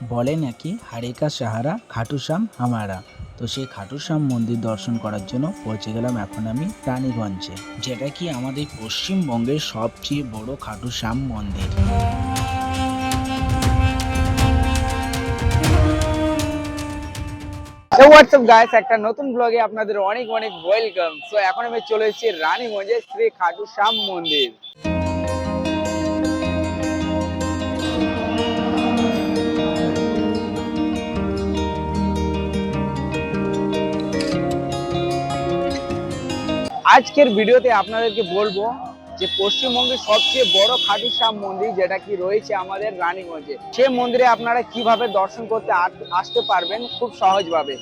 বলে নাকি হারেকা সাহারা খাটুশ্যাম হামারা। তো সেই খাটুশ্যাম মন্দির দর্শন করার জন্য পৌঁছে গেলাম এখন আমি রানীগঞ্জে, যেটা কি আমাদের পশ্চিমবঙ্গের সবচেয়ে বড় খাটুশ্যাম মন্দির। হোয়াটসঅ্যাপ গাইস একটা নতুন ব্লগে আপনাদের অনেক অনেক ওয়েলকাম সো এখন আমি চলে এসেছি রানীগঞ্জে শ্রী খাটু শ্যাম মন্দির। আজকের ভিডিওতে আপনাদেরকে বলব যে পশ্চিমবঙ্গের সবচেয়ে বড় খাটু শ্যাম মন্দির যেটা কি রয়েছে আমাদের রানীগঞ্জে, সে মন্দিরে আপনারা কীভাবে দর্শন করতে আস- আসতে পারবেন খুব সহজভাবে।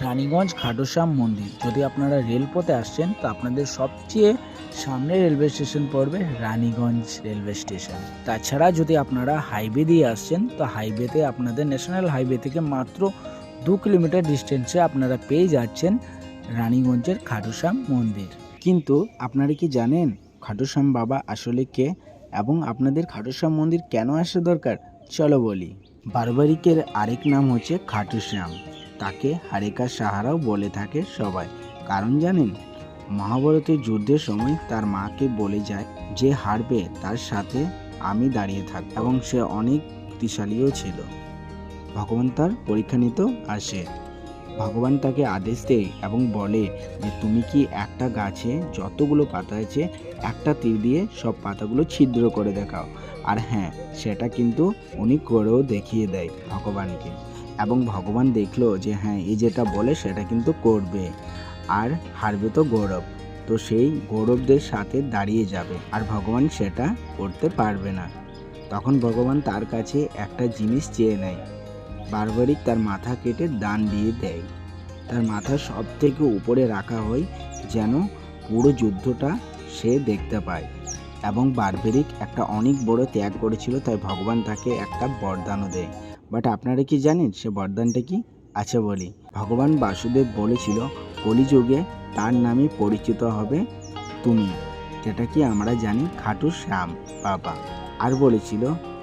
রানীগঞ্জ খাটুশ্যাম মন্দির, যদি আপনারা রেলপথে আসছেন, তো আপনাদের সবচেয়ে সামনে রেলওয়ে স্টেশন পড়বে রানীগঞ্জ রেলওয়ে স্টেশন। তাছাড়া যদি আপনারা হাইওয়ে দিয়ে আসছেন, তো হাইওয়েতে আপনাদের ন্যাশনাল হাইওয়ে থেকে মাত্র দু কিলোমিটার ডিস্টেন্সে আপনারা পেয়ে যাচ্ছেন রানীগঞ্জের খাটুশ্যাম মন্দির। কিন্তু আপনারা কি জানেন খাটুশ্যাম বাবা আসলে কে এবং আপনাদের খাটুশ্যাম মন্দির কেন আসা দরকার? চলো বলি। বারবারিকের আরেক নাম হচ্ছে খাটুশ্যাম। তাকে হারেকা সাহারাও বলে থাকে সবাই। কারণ জানেন মহাভারতের যুদ্ধের সময় তার মাকে বলে যায় যে হারবে, তার সাথে আমি দাঁড়িয়ে থাক, এবং সে অনেক শক্তিশালীও ছিল। ভগবান তার পরীক্ষা নিতেও আসে। ভগবান তাকে আদেশ দেয় এবং বলে যে, তুমি কি একটা গাছে যতগুলো পাতা আছে, একটা তীর দিয়ে সব পাতাগুলো ছিদ্র করে দেখাও। আর হ্যাঁ সেটা কিন্তু উনি করেও দেখিয়ে দেয় ভগবানকে। এবং ভগবান দেখল যে হ্যাঁ এই যেটা বলে সেটা কিন্তু করবে। আর হারবে তো গৌরব। তো সেই গৌরবদের সাথে দাঁড়িয়ে যাবে। আর ভগবান সেটা করতে পারবে না। তখন ভগবান তার কাছে একটা জিনিস চেয়ে নেয়। বারবারিক তার মাথা কেটে দান দিয়ে দেয়। তার মাথা সব থেকে উপরে রাখা হয় যেন পুরো যুদ্ধটা সে দেখতে পায় এবং বারবেরিক একটা অনেক বড় ত্যাগ করেছিল, তাই ভগবান তাকে একটা বরদানও দেয়। বাট আপনারা কি জানেন সে বরদানটা কি? আছে বলি। ভগবান বাসুদেব বলেছিল, কলিযুগে তার নামে পরিচিত হবে তুমি, যেটা কি আমরা জানি? খাটু শ্যাম, বাবা। আর বলেছিল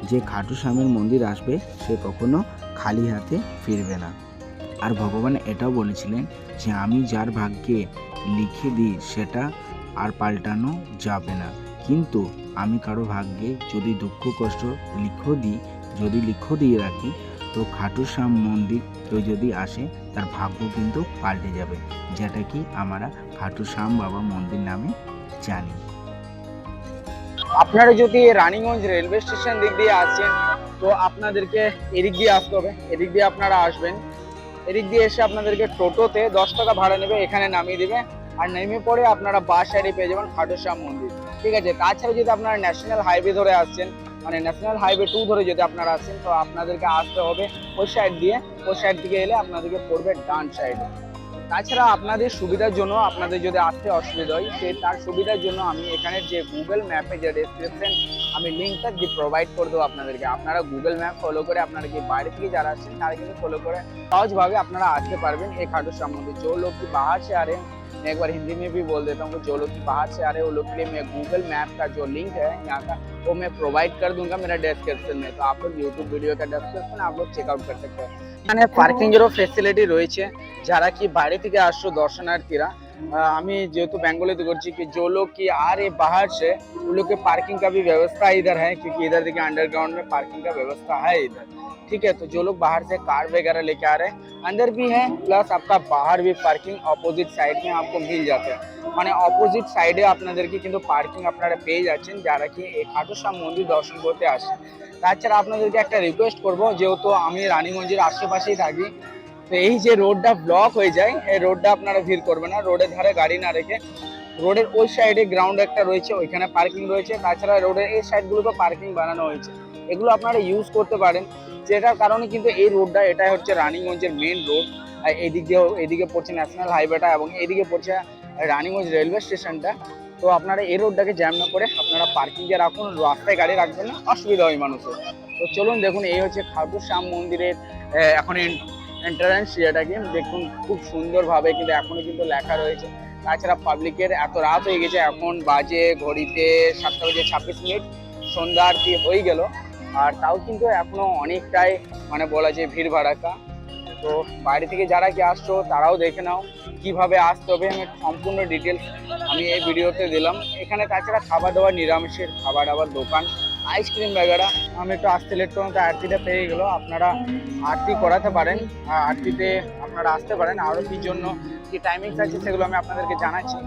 যে খাটু শ্যামের মন্দির আসবে, সে কখনো খালি হাতে ফিরবে না। আর ভগবান এটাও বলেছিলেন যে আমি যার ভাগ্যে লিখে দিই, সেটা আর পাল্টানো যাবে না। কিন্তু আমি কারও ভাগ্যে যদি দুঃখ, কষ্ট লিখো দিই, যদি লিখো দিয়ে রাখি, তো খাটু শ্যাম মন্দির কেউ যদি আসে, তার ভাগ্য কিন্তু পাল্টে যাবে। যেটা কি আমরা খাটু শ্যাম বাবা মন্দির নামে জানি। আপনারা যদি রানীগঞ্জ রেলওয়ে স্টেশন দিক দিয়ে আসছেন তো আপনাদেরকে এদিক দিয়ে আসতে হবে। এদিক দিয়ে আপনারা আসবেন। এদিক দিয়ে এসে আপনাদেরকে টোটোতে দশ টাকা ভাড়া নেবে, এখানে নামিয়ে দেবে। আর নেমে পরে আপনারা বাস সাইডে পেয়ে যাবেন খাটুশ্যাম মন্দির। ঠিক আছে? তাছাড়া যদি আপনারা ন্যাশনাল হাইওয়ে ধরে আসছেন মানে ন্যাশনাল হাইওয়ে টু ধরে যদি আপনারা আসছেন তো আপনাদেরকে আসতে হবে ওই সাইড দিয়ে। ওই সাইড থেকে এলে আপনাদেরকে পড়বে ডান সাইডে। তাছাড়া আপনাদের সুবিধার জন্য আপনাদের যদি আসতে অসুবিধা হয়, সে তার সুবিধার জন্য আমি এখানে যে গুগল ম্যাপে যে ডেসক্রিপশন আমি লিঙ্কটা দিয়ে প্রোভাইড করে দেবো আপনাদেরকে। আপনারা গুগল ম্যাপ ফলো করে আপনারা কি বাইরে থেকে যারা আসছেন, তারা কিন্তু ফলো করে সহজভাবে আপনারা আসতে পারবেন এই খাটুর সম্বন্ধে। যে লোক কি বাহার সে আরেন मैं एक बार हिंदी में भी बोल देता हूँ कि जो लोग की बाहर से आ रहे हैं वो लोग के लिए मैं गूगल मैप का जो लिंक है यहाँ का वो मैं प्रोवाइड कर दूंगा मेरा डिस्क्रिप्शन में तो आप लोग यूट्यूब वीडियो का डिस्क्रिप्शन आप लोग चेकआउट कर सकते हैं এখানে পার্কিং এরও ফেসিলিটি রয়েছে যারা কি বাইরে থেকে আসছো দর্শনার্থীরা আহ, আমি যেহেতু बेंगोली করছি कि जो लोग की आ रहे बाहर से उन लोग के पार्किंग का भी व्यवस्था इधर है क्योंकि इधर देखिए अंडरग्राउंड में पार्किंग का व्यवस्था है इधर ठीक है तो जो लोग बाहर से कार वगैरह लेके आ रहे हैं अंदर भी है प्लस आपका बाहर भी पार्किंग অপোজিট সাইড में आपको मिल जाते हैं মানে অপোজিট সাইডে আপনাদেরকে কিন্তু পার্কিং আপনারা পেয়ে যাচ্ছেন যারা কি এই খাটুশ্যাম মন্দির দর্শন করতে আসেন তাছাড়া আপনাদেরকে একটা রিকোয়েস্ট করব যেহেতু আমি রানীগঞ্জের আশেপাশেই থাকি তো এই যে রোডটা ব্লক হয়ে যায় এই রোডটা আপনারা ভিড় করবেন না রোডের ধারে গাড়ি না রেখে রোডের ওই সাইডে গ্রাউন্ড একটা রয়েছে ওইখানে পার্কিং রয়েছে তাছাড়া রোডের এই সাইডগুলোতে পার্কিং বানানো হয়েছে এগুলো আপনারা ইউজ করতে পারেন যেটার কারণে কিন্তু এই রোডটা এটা হচ্ছে রানীগঞ্জের মেন রোড এদিক দিয়েও, এদিকে পড়ছে ন্যাশনাল হাইওয়েটা এবং এদিকে পড়ছে রানীগঞ্জ রেলওয়ে স্টেশনটা তো আপনারা এই রোডটাকে জ্যাম না করে আপনারা পার্কিংয়ে রাখুন, রাস্তায় গাড়ি রাখবেন না, অসুবিধা হয় মানুষের। তো চলুন দেখুন, এই হচ্ছে খাটু শ্যাম মন্দিরের এখন এন্ট্রান্স যেটাকে দেখুন, খুব সুন্দরভাবে কিন্তু এখনও কিন্তু লেখা রয়েছে। তাছাড়া পাবলিকের এত রাত হয়ে গেছে, এখন বাজে, ঘড়িতে সাতটা বাজে ছাব্বিশ মিনিট। সন্ধ্যা আরতি হয়ে গেল। আর তাও কিন্তু এখনও অনেকটাই মানে বলা যায় ভিড় ভাড়াকা তো বাইরে থেকে যারা কি আসছো, তারাও দেখে নাও কীভাবে আসতে হবে। আমি সম্পূর্ণ ডিটেলস আমি এই ভিডিওতে দিলাম। এখানে তাছাড়া খাবার দাবার নিরামিষের খাবার দাবার দোকান। আইসক্রিম বেগারা আমি একটু আসতে লেট করলাম, তো আরতিটা পেয়ে গেলো। আপনারা আরতি করাতে পারেন। আর আরতিতে আপনারা আসতে পারেন। আরও কি জন্য, কি টাইমিংস আছে সেগুলো আমি আপনাদেরকে জানাচ্ছি।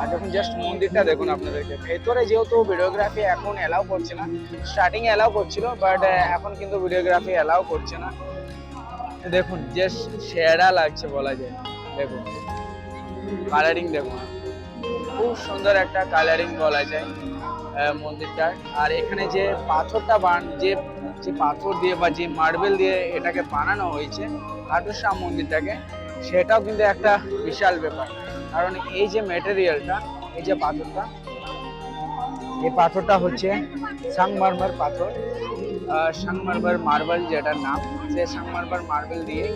আর যখন জাস্ট মন্দিরটা দেখুন আপনাদেরকে। ভেতরে যেহেতু ভিডিওগ্রাফি এখন অ্যালাউ করছে না স্টার্টিং অ্যালাউ করছিল বাট এখন কিন্তু ভিডিওগ্রাফি অ্যালাউ করছে না। দেখুন জাস্ট সেরা লাগছে বলা যায়। দেখুন কালারিং দেখুন। খুব সুন্দর একটা কালারিং বলা যায়। মন্দিরটার। আর এখানে যে পাথরটা বান, যে যে পাথর দিয়ে বা যে মার্বেল দিয়ে এটাকে বানানো হয়েছে খাটুশ্যাম মন্দিরটাকে, সেটাও কিন্তু একটা বিশাল ব্যাপার। কারণ এই যে ম্যাটেরিয়ালটা এই যে পাথরটা, এই পাথরটা হচ্ছে সাংমারমার পাথর। সাংমারমার মার্বেল যেটার নাম সেই সাংমারমার মার্বেল দিয়ে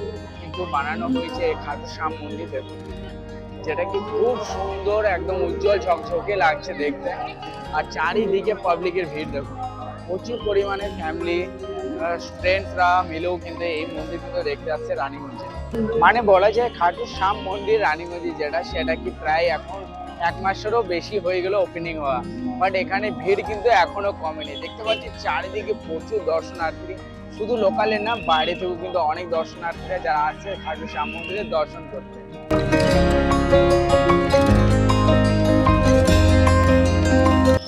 কিন্তু বানানো হয়েছে এই খাটুশ্যাম মন্দির দেখুন যেটা কি খুব সুন্দর, একদম উজ্জ্বল ঝকঝকে লাগছে দেখতে। আর চারিদিকে পাবলিকের ভিড় দেখুন। প্রচুর পরিমাণে ফ্যামিলি ফ্রেন্ডসরা মিলেও কিন্তু এই মন্দির কিন্তু দেখতে আসছে রানীগঞ্জে মানে বলা যায় খাটু শ্যাম মন্দির রানীগঞ্জে যেটা, সেটা কি প্রায় এখন এক মাসেরও বেশি হয়ে গেল ওপেনিং হওয়া। বাট এখানে ভিড় কিন্তু এখনও কমেনি। দেখতে পাচ্ছি চারিদিকে প্রচুর দর্শনার্থী। শুধু লোকালের না, বাইরে থেকেও কিন্তু অনেক দর্শনার্থীরা যারা আসছে খাটু শ্যাম মন্দিরের দর্শন করতে।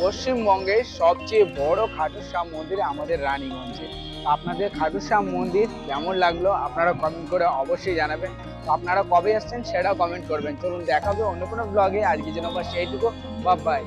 পশ্চিমবঙ্গের সবচেয়ে বড় খাটুশ্যাম মন্দির আমাদের রানীগঞ্জে। আপনাদের খাটুশ্যাম মন্দির কেমন লাগল আপনারা কমেন্ট করে অবশ্যই জানাবেন। তো আপনারা কবে আসছেন সেটাও কমেন্ট করবেন। চলুন দেখাবে অন্য কোনো ব্লগে আজকে যেন বা সেইটুকু বা বাই